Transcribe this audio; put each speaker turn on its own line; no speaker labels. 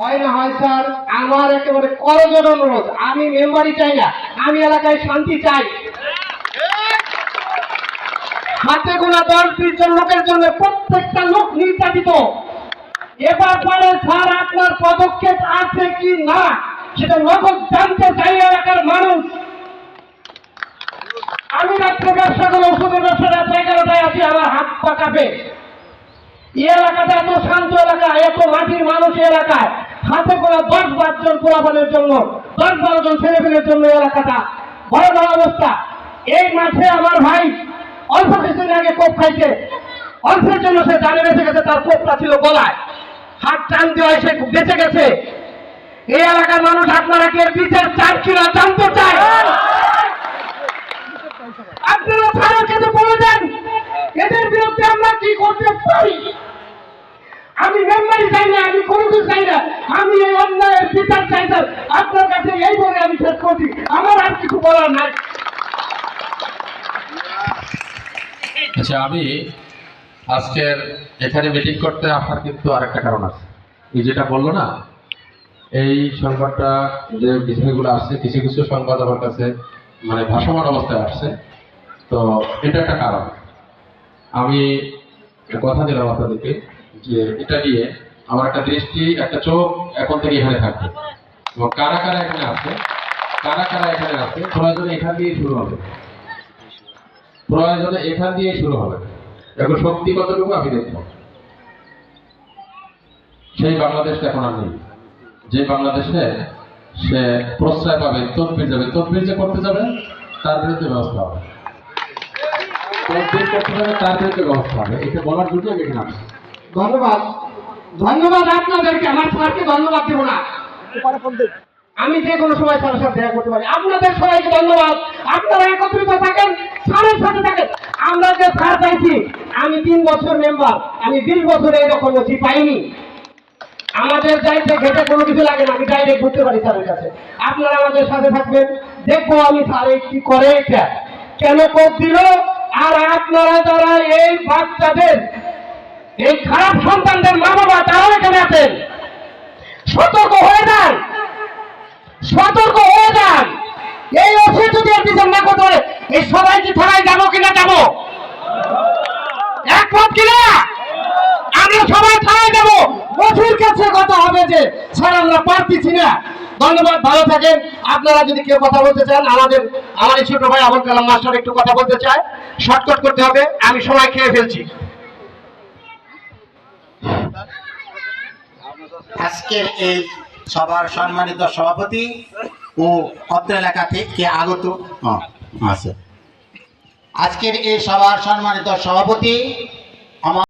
হয় না হয় স্যার, আমার একেবারে করজোর অনুরোধ। আমি মেম্বারই চাই না, আমি এলাকায় শান্তি চাই। হাতে গোনা দশ বিশ লোকের জন্য প্রত্যেকটা লোক নির্যাতিত। এবার পরে স্যার, আপনার পদক্ষেপ আছে কি না? সেটা নগদ জানতে চাই এলাকার মানুষ। আমি রাত্রে ব্যবসা করে ওষুধের ব্যবসা রাত এগারোটায় আছি আমার হাত পা কাঁপে। এই এলাকাটা এত শান্ত এলাকা, এত মাটির মানুষ এলাকায়। হাতে করে দশ বারজন পোলাপানের জন্য, দশ বারো জন ছেলে ছেলেপেলের জন্য এলাকাটা। বড় বড় অবস্থা। এই মাঠে আমার ভাই অল্প কিছুদিন আগে কোপ খাইছে। অল্পের জন্য সে জানে বেঁচে গেছে, তার কোপটা ছিল গলায়। হাত টান দেওয়া সে বেঁচে গেছে। এই এলাকার মানুষ আপনারা কি বিচার চান কিনা জানতে চায়? আপনারা থানার কাছে বলে দেন এদের বিরুদ্ধে আমরা কি করতে পারি? আমি মেম্বারই চাই না, আমি কোনো কিছু চাই না আমি এই অন্যায়ের বিচার চাই স্যার আপনার কাছে এই বলে আমি শেষ করছি আমার আর কিছু বলার নাই
আচ্ছা আমি আজকের এখানে মিটিং করতে আসার কিন্তু আরেকটা কারণ আছে। এই যেটা বলল না, এই সংবাদটা যে বিষয়গুলো আসছে কিছু কিছু সংবাদ আমার কাছে মানে ভাসমান অবস্থায় আসছে। তো এটা একটা কারণ। আমি কথা দিলাম আপনাদেরকে যে এটা নিয়ে আমার একটা দৃষ্টি, একটা চোখ এখন থেকে এখানে থাকবে। এবং কারা কারা এখানে আছে, কারা কারা এখানে আছে প্রয়োজনে এখান দিয়ে শুরু হবে। প্রয়োজনে এখান দিয়ে শুরু হবে। এখন শক্তি কতটুকু? আমি দেখব। সেই বাংলাদেশটা এখন আর নেই। যে বাংলাদেশে সে প্রশ্রয় পাবে, তদবির যাবে তদবির যে করতে যাবে, তার বিরুদ্ধে ব্যবস্থা হবে। তদবির করতে যাবে, তার বিরুদ্ধে ব্যবস্থা হবে। এটা বলার এখানে
ধন্যবাদ। ধন্যবাদ আপনাদেরকে। আমার ধন্যবাদ দেবো না। আমি যে কোনো সময় স্যারের সাথে দেখা করতে পারি। আপনাদের সবাইকে ধন্যবাদ। আপনারা একত্রিত থাকেন। স্যারের সাথে থাকেন আমরা যে স্যার চাইছি আমি তিন বছর মেম্বার আমি বিশ বছরে এরকম নথি পাইনি। আমাদের যাইতে ঘেটে কোনো কিছু লাগে না, আমি ডাইরেক্ট ঘুরতে পারি স্যারের কাছে। আপনারা আমাদের সাথে থাকবেন। দেখব আমি স্যার কি করে এটা। কেন কোপ দিল? আর আপনারা যারা এই বাচ্চাদের, এই খারাপ সন্তানদের মা বাবা তারাও এখানে আছেন। সতর্ক হয়ে যান। সতর্ক হয়ে যান এই ওষুধ যদি আর বিচার না করতে পারে এই সবাই কি থানায় যাব কিনা যাব একমত কিনা আমরা সবাই থানায় যাব ওষুধ কাছে কথা হবে যে, স্যার, আমরা পারতেছি না। ধন্যবাদ, ভালো থাকেন। আপনারা যদি কেউ কথা বলতে চান, আমাদের, আমার এই ছোট ভাই আবুল কালাম মাস্টার একটু কথা বলতে চায়। শর্টকাট করতে হবে, আমি সময় খেয়ে ফেলছি।
আজকের এই সবার সম্মানিত সভাপতি ও অত্র এলাকা থেকে আগত আজকের এই সবার সম্মানিত সভাপতি